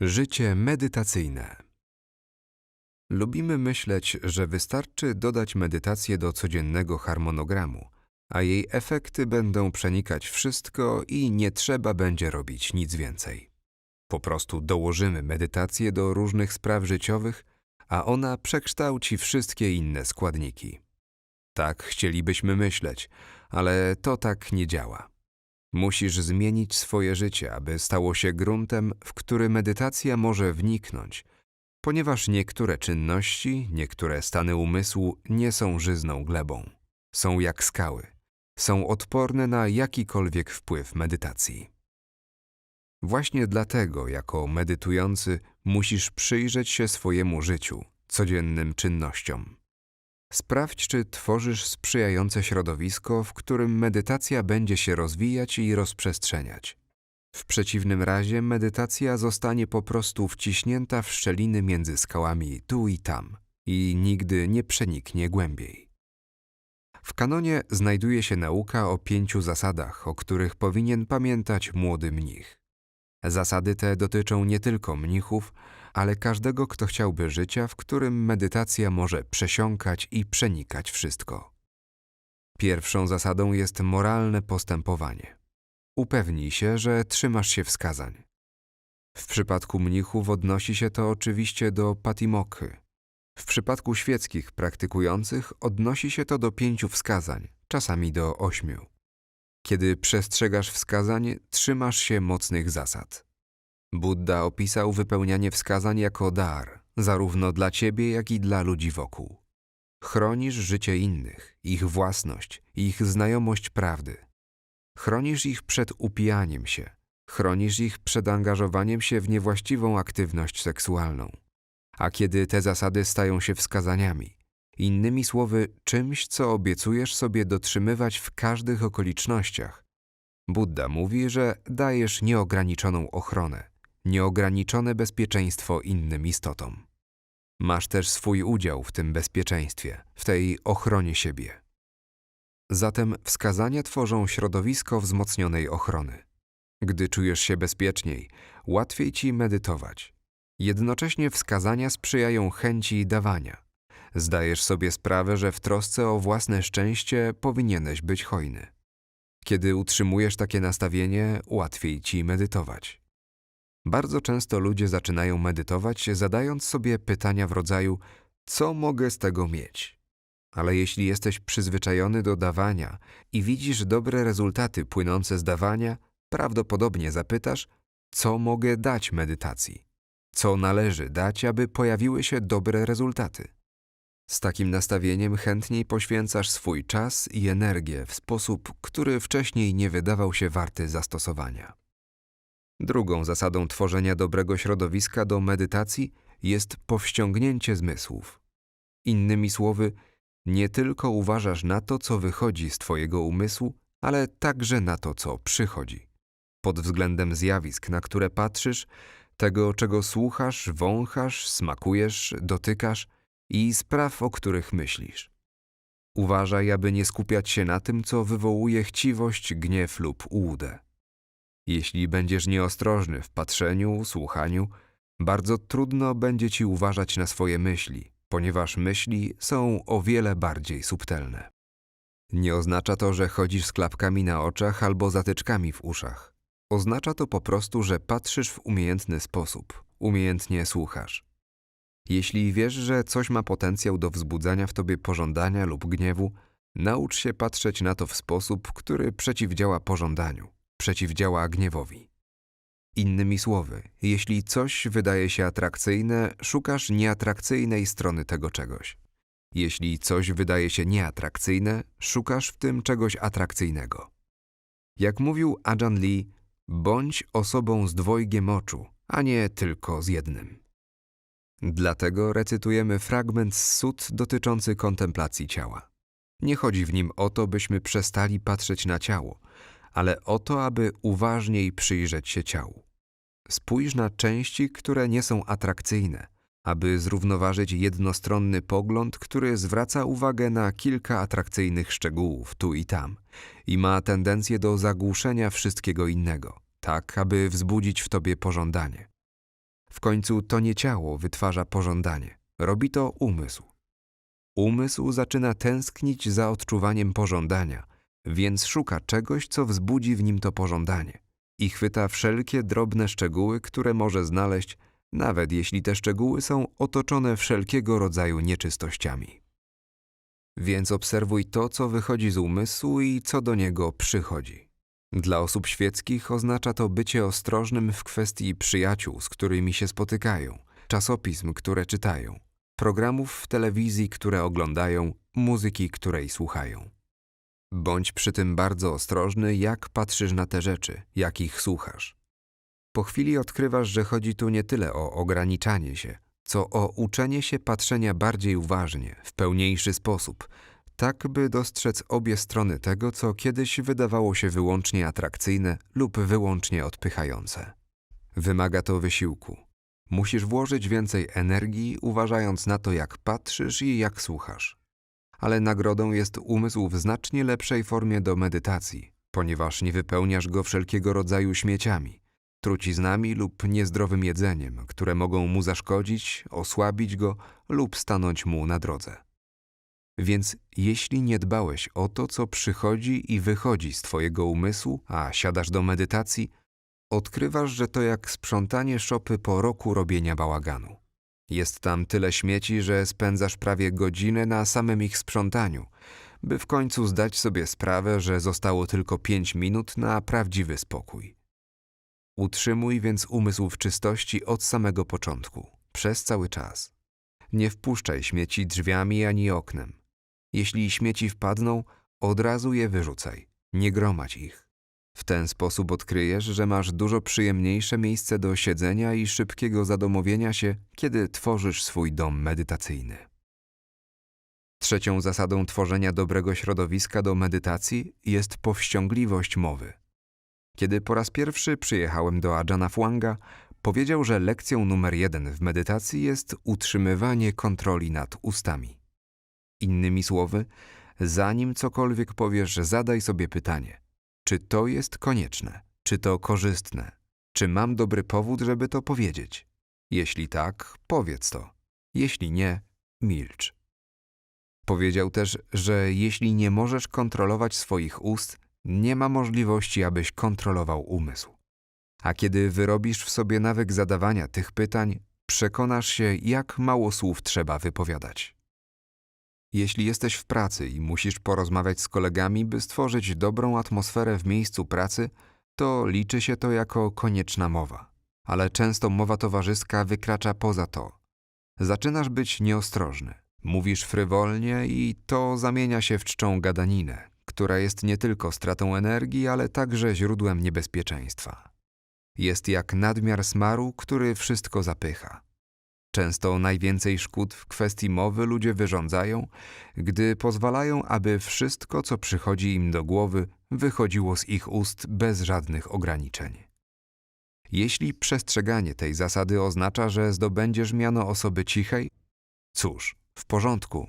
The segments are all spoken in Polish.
Życie medytacyjne. Lubimy myśleć, że wystarczy dodać medytację do codziennego harmonogramu, a jej efekty będą przenikać wszystko i nie trzeba będzie robić nic więcej. Po prostu dołożymy medytację do różnych spraw życiowych, a ona przekształci wszystkie inne składniki. Tak chcielibyśmy myśleć, ale to tak nie działa. Musisz zmienić swoje życie, aby stało się gruntem, w który medytacja może wniknąć, ponieważ niektóre czynności, niektóre stany umysłu nie są żyzną glebą. Są jak skały. Są odporne na jakikolwiek wpływ medytacji. Właśnie dlatego, jako medytujący, musisz przyjrzeć się swojemu życiu, codziennym czynnościom. Sprawdź, czy tworzysz sprzyjające środowisko, w którym medytacja będzie się rozwijać i rozprzestrzeniać. W przeciwnym razie medytacja zostanie po prostu wciśnięta w szczeliny między skałami tu i tam i nigdy nie przeniknie głębiej. W kanonie znajduje się nauka o pięciu zasadach, o których powinien pamiętać młody mnich. Zasady te dotyczą nie tylko mnichów, ale każdego, kto chciałby życia, w którym medytacja może przesiąkać i przenikać wszystko. Pierwszą zasadą jest moralne postępowanie. Upewnij się, że trzymasz się wskazań. W przypadku mnichów odnosi się to oczywiście do patimokhy. W przypadku świeckich praktykujących odnosi się to do pięciu wskazań, czasami do ośmiu. Kiedy przestrzegasz wskazań, trzymasz się mocnych zasad. Buddha opisał wypełnianie wskazań jako dar, zarówno dla ciebie, jak i dla ludzi wokół. Chronisz życie innych, ich własność, ich znajomość prawdy. Chronisz ich przed upijaniem się, chronisz ich przed angażowaniem się w niewłaściwą aktywność seksualną. A kiedy te zasady stają się wskazaniami, innymi słowy, czymś, co obiecujesz sobie dotrzymywać w każdych okolicznościach, Buddha mówi, że dajesz nieograniczoną ochronę, nieograniczone bezpieczeństwo innym istotom. Masz też swój udział w tym bezpieczeństwie, w tej ochronie siebie. Zatem wskazania tworzą środowisko wzmocnionej ochrony. Gdy czujesz się bezpieczniej, łatwiej ci medytować. Jednocześnie wskazania sprzyjają chęci dawania. Zdajesz sobie sprawę, że w trosce o własne szczęście powinieneś być hojny. Kiedy utrzymujesz takie nastawienie, łatwiej ci medytować. Bardzo często ludzie zaczynają medytować, zadając sobie pytania w rodzaju: Co mogę z tego mieć? Ale jeśli jesteś przyzwyczajony do dawania i widzisz dobre rezultaty płynące z dawania, prawdopodobnie zapytasz: Co mogę dać medytacji? Co należy dać, aby pojawiły się dobre rezultaty? Z takim nastawieniem chętniej poświęcasz swój czas i energię w sposób, który wcześniej nie wydawał się warty zastosowania. Drugą zasadą tworzenia dobrego środowiska do medytacji jest powściągnięcie zmysłów. Innymi słowy, nie tylko uważasz na to, co wychodzi z Twojego umysłu, ale także na to, co przychodzi. Pod względem zjawisk, na które patrzysz, tego, czego słuchasz, wąchasz, smakujesz, dotykasz i spraw, o których myślisz. Uważaj, aby nie skupiać się na tym, co wywołuje chciwość, gniew lub ułudę. Jeśli będziesz nieostrożny w patrzeniu, słuchaniu, bardzo trudno będzie ci uważać na swoje myśli, ponieważ myśli są o wiele bardziej subtelne. Nie oznacza to, że chodzisz z klapkami na oczach albo zatyczkami w uszach. Oznacza to po prostu, że patrzysz w umiejętny sposób, umiejętnie słuchasz. Jeśli wiesz, że coś ma potencjał do wzbudzania w tobie pożądania lub gniewu, naucz się patrzeć na to w sposób, który przeciwdziała pożądaniu przeciwdziała gniewowi. Innymi słowy, jeśli coś wydaje się atrakcyjne, szukasz nieatrakcyjnej strony tego czegoś. Jeśli coś wydaje się nieatrakcyjne, szukasz w tym czegoś atrakcyjnego. Jak mówił Ajan Lee, bądź osobą z dwojgiem oczu, a nie tylko z jednym. Dlatego recytujemy fragment z sut dotyczący kontemplacji ciała. Nie chodzi w nim o to, byśmy przestali patrzeć na ciało, ale o to, aby uważniej przyjrzeć się ciału. Spójrz na części, które nie są atrakcyjne, aby zrównoważyć jednostronny pogląd, który zwraca uwagę na kilka atrakcyjnych szczegółów tu i tam i ma tendencję do zagłuszenia wszystkiego innego, tak aby wzbudzić w tobie pożądanie. W końcu to nie ciało wytwarza pożądanie, robi to umysł. Umysł zaczyna tęsknić za odczuwaniem pożądania, więc szuka czegoś, co wzbudzi w nim to pożądanie i chwyta wszelkie drobne szczegóły, które może znaleźć, nawet jeśli te szczegóły są otoczone wszelkiego rodzaju nieczystościami. Więc obserwuj to, co wychodzi z umysłu i co do niego przychodzi. Dla osób świeckich oznacza to bycie ostrożnym w kwestii przyjaciół, z którymi się spotykają, czasopism, które czytają, programów w telewizji, które oglądają, muzyki, której słuchają. Bądź przy tym bardzo ostrożny, jak patrzysz na te rzeczy, jak ich słuchasz. Po chwili odkrywasz, że chodzi tu nie tyle o ograniczanie się, co o uczenie się patrzenia bardziej uważnie, w pełniejszy sposób, tak by dostrzec obie strony tego, co kiedyś wydawało się wyłącznie atrakcyjne lub wyłącznie odpychające. Wymaga to wysiłku. Musisz włożyć więcej energii, uważając na to, jak patrzysz i jak słuchasz. Ale nagrodą jest umysł w znacznie lepszej formie do medytacji, ponieważ nie wypełniasz go wszelkiego rodzaju śmieciami, truciznami lub niezdrowym jedzeniem, które mogą mu zaszkodzić, osłabić go lub stanąć mu na drodze. Więc jeśli nie dbałeś o to, co przychodzi i wychodzi z Twojego umysłu, a siadasz do medytacji, odkrywasz, że to jak sprzątanie szopy po roku robienia bałaganu. Jest tam tyle śmieci, że spędzasz prawie godzinę na samym ich sprzątaniu, by w końcu zdać sobie sprawę, że zostało tylko pięć minut na prawdziwy spokój. Utrzymuj więc umysł w czystości od samego początku, przez cały czas. Nie wpuszczaj śmieci drzwiami ani oknem. Jeśli śmieci wpadną, od razu je wyrzucaj, nie gromadź ich. W ten sposób odkryjesz, że masz dużo przyjemniejsze miejsce do siedzenia i szybkiego zadomowienia się, kiedy tworzysz swój dom medytacyjny. Trzecią zasadą tworzenia dobrego środowiska do medytacji jest powściągliwość mowy. Kiedy po raz pierwszy przyjechałem do Ajana Fuanga, powiedział, że lekcją numer jeden w medytacji jest utrzymywanie kontroli nad ustami. Innymi słowy, zanim cokolwiek powiesz, zadaj sobie pytanie: czy to jest konieczne? Czy to korzystne? Czy mam dobry powód, żeby to powiedzieć? Jeśli tak, powiedz to. Jeśli nie, milcz. Powiedział też, że jeśli nie możesz kontrolować swoich ust, nie ma możliwości, abyś kontrolował umysł. A kiedy wyrobisz w sobie nawyk zadawania tych pytań, przekonasz się, jak mało słów trzeba wypowiadać. Jeśli jesteś w pracy i musisz porozmawiać z kolegami, by stworzyć dobrą atmosferę w miejscu pracy, to liczy się to jako konieczna mowa. Ale często mowa towarzyska wykracza poza to. Zaczynasz być nieostrożny, mówisz frywolnie i to zamienia się w czczą gadaninę, która jest nie tylko stratą energii, ale także źródłem niebezpieczeństwa. Jest jak nadmiar smaru, który wszystko zapycha. Często najwięcej szkód w kwestii mowy ludzie wyrządzają, gdy pozwalają, aby wszystko, co przychodzi im do głowy, wychodziło z ich ust bez żadnych ograniczeń. Jeśli przestrzeganie tej zasady oznacza, że zdobędziesz miano osoby cichej, cóż, w porządku.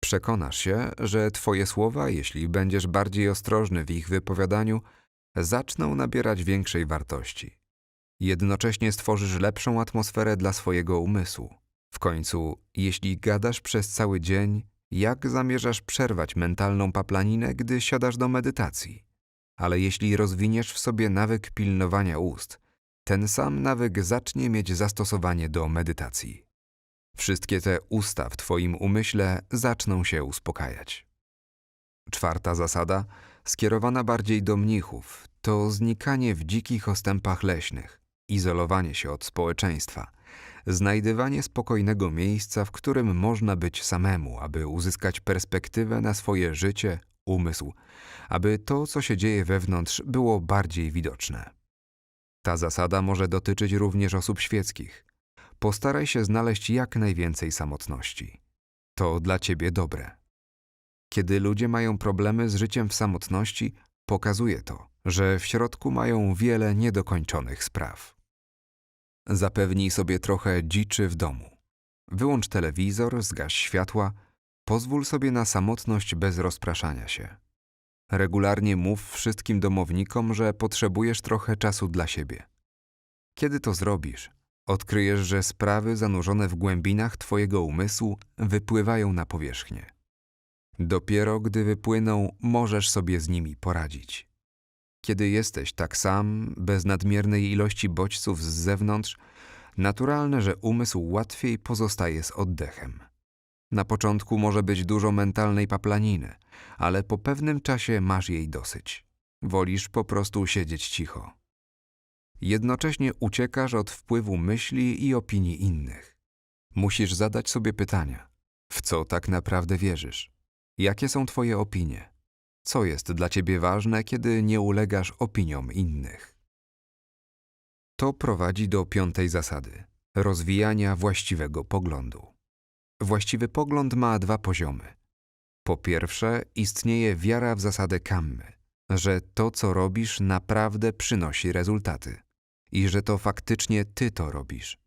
Przekonasz się, że Twoje słowa, jeśli będziesz bardziej ostrożny w ich wypowiadaniu, zaczną nabierać większej wartości. Jednocześnie stworzysz lepszą atmosferę dla swojego umysłu. W końcu, jeśli gadasz przez cały dzień, jak zamierzasz przerwać mentalną paplaninę, gdy siadasz do medytacji? Ale jeśli rozwiniesz w sobie nawyk pilnowania ust, ten sam nawyk zacznie mieć zastosowanie do medytacji. Wszystkie te usta w Twoim umyśle zaczną się uspokajać. Czwarta zasada, skierowana bardziej do mnichów, to znikanie w dzikich ostępach leśnych, izolowanie się od społeczeństwa, znajdywanie spokojnego miejsca, w którym można być samemu, aby uzyskać perspektywę na swoje życie, umysł, aby to, co się dzieje wewnątrz, było bardziej widoczne. Ta zasada może dotyczyć również osób świeckich. Postaraj się znaleźć jak najwięcej samotności. To dla ciebie dobre. Kiedy ludzie mają problemy z życiem w samotności, pokazuje to, że w środku mają wiele niedokończonych spraw. Zapewnij sobie trochę dziczy w domu. Wyłącz telewizor, zgaś światła, pozwól sobie na samotność bez rozpraszania się. Regularnie mów wszystkim domownikom, że potrzebujesz trochę czasu dla siebie. Kiedy to zrobisz, Odkryjesz, że sprawy zanurzone w głębinach Twojego umysłu wypływają na powierzchnię. Dopiero gdy wypłyną, możesz sobie z nimi poradzić. Kiedy jesteś tak sam, bez nadmiernej ilości bodźców z zewnątrz, naturalne, że umysł łatwiej pozostaje z oddechem. Na początku może być dużo mentalnej paplaniny, ale po pewnym czasie masz jej dosyć. Wolisz po prostu siedzieć cicho. Jednocześnie uciekasz od wpływu myśli i opinii innych. Musisz zadać sobie pytania: w co tak naprawdę wierzysz? Jakie są Twoje opinie? Co jest dla Ciebie ważne, kiedy nie ulegasz opiniom innych? To prowadzi do piątej zasady rozwijania właściwego poglądu. Właściwy pogląd ma dwa poziomy. Po pierwsze, istnieje wiara w zasadę kammy, że to, co robisz, naprawdę przynosi rezultaty i że to faktycznie ty to robisz.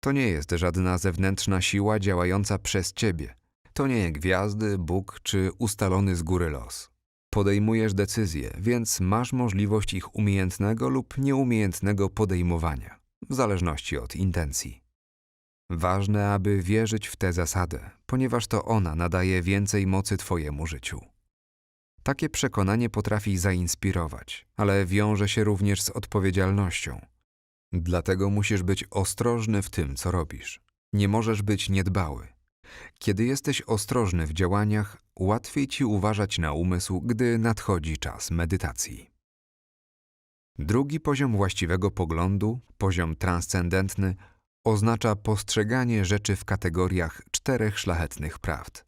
To nie jest żadna zewnętrzna siła działająca przez ciebie. To nie gwiazdy, Bóg czy ustalony z góry los. Podejmujesz decyzje, więc masz możliwość ich umiejętnego lub nieumiejętnego podejmowania, w zależności od intencji. Ważne, aby wierzyć w tę zasadę, ponieważ to ona nadaje więcej mocy Twojemu życiu. Takie przekonanie potrafi zainspirować, ale wiąże się również z odpowiedzialnością. Dlatego musisz być ostrożny w tym, co robisz. Nie możesz być niedbały. Kiedy jesteś ostrożny w działaniach, łatwiej ci uważać na umysł, gdy nadchodzi czas medytacji. Drugi poziom właściwego poglądu, poziom transcendentny, oznacza postrzeganie rzeczy w kategoriach czterech szlachetnych prawd: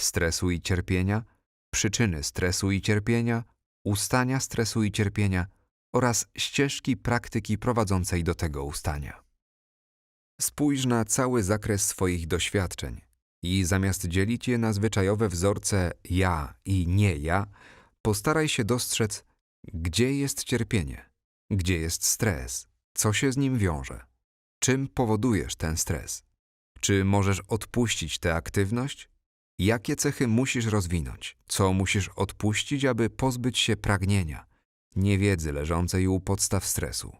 stresu i cierpienia, przyczyny stresu i cierpienia, ustania stresu i cierpienia oraz ścieżki praktyki prowadzącej do tego ustania. Spójrz na cały zakres swoich doświadczeń i zamiast dzielić je na zwyczajowe wzorce ja i nie ja, postaraj się dostrzec, gdzie jest cierpienie, gdzie jest stres, co się z nim wiąże, czym powodujesz ten stres, czy możesz odpuścić tę aktywność, jakie cechy musisz rozwinąć, co musisz odpuścić, aby pozbyć się pragnienia, niewiedzy leżącej u podstaw stresu.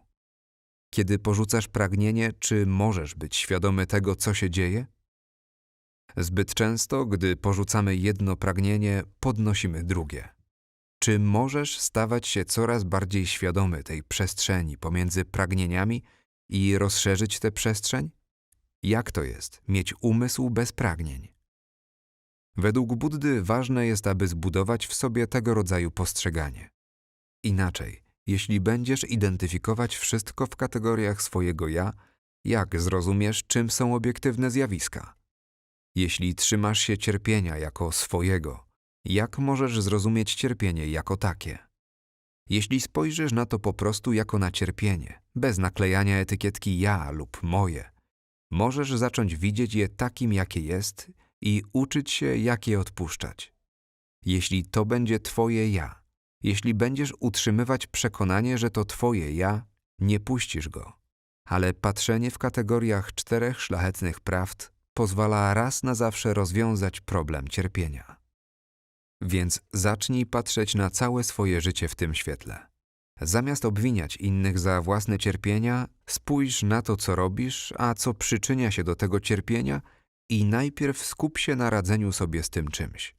Kiedy porzucasz pragnienie, czy możesz być świadomy tego, co się dzieje? Zbyt często, gdy porzucamy jedno pragnienie, podnosimy drugie. Czy możesz stawać się coraz bardziej świadomy tej przestrzeni pomiędzy pragnieniami i rozszerzyć tę przestrzeń? Jak to jest mieć umysł bez pragnień? Według Buddy ważne jest, aby zbudować w sobie tego rodzaju postrzeganie. Inaczej, jeśli będziesz identyfikować wszystko w kategoriach swojego ja, jak zrozumiesz, czym są obiektywne zjawiska? Jeśli trzymasz się cierpienia jako swojego, jak możesz zrozumieć cierpienie jako takie? Jeśli spojrzysz na to po prostu jako na cierpienie, bez naklejania etykietki ja lub moje, możesz zacząć widzieć je takim, jakie jest i uczyć się, jak je odpuszczać. Jeśli to będzie Twoje ja, jeśli będziesz utrzymywać przekonanie, że to Twoje ja, nie puścisz go. Ale patrzenie w kategoriach czterech szlachetnych prawd pozwala raz na zawsze rozwiązać problem cierpienia. Więc zacznij patrzeć na całe swoje życie w tym świetle. Zamiast obwiniać innych za własne cierpienia, spójrz na to, co robisz, a co przyczynia się do tego cierpienia i najpierw skup się na radzeniu sobie z tym czymś.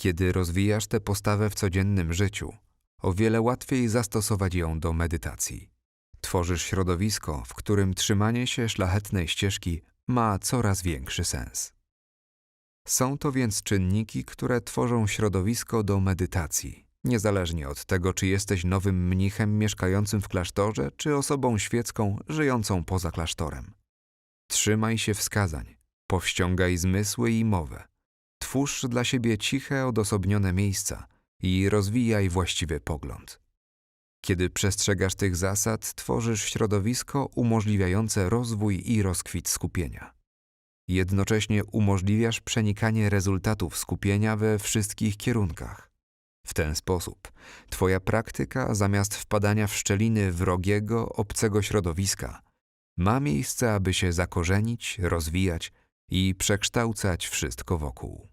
Kiedy rozwijasz tę postawę w codziennym życiu, o wiele łatwiej zastosować ją do medytacji. Tworzysz środowisko, w którym trzymanie się szlachetnej ścieżki ma coraz większy sens. Są to więc czynniki, które tworzą środowisko do medytacji, niezależnie od tego, czy jesteś nowym mnichem mieszkającym w klasztorze, czy osobą świecką żyjącą poza klasztorem. Trzymaj się wskazań, powściągaj zmysły i mowę Twórz dla siebie ciche, odosobnione miejsca i rozwijaj właściwy pogląd. Kiedy przestrzegasz tych zasad, tworzysz środowisko umożliwiające rozwój i rozkwit skupienia. Jednocześnie umożliwiasz przenikanie rezultatów skupienia we wszystkich kierunkach. W ten sposób Twoja praktyka, zamiast wpadania w szczeliny wrogiego, obcego środowiska, ma miejsce, aby się zakorzenić, rozwijać i przekształcać wszystko wokół.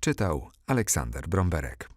Czytał Aleksander Bromberek.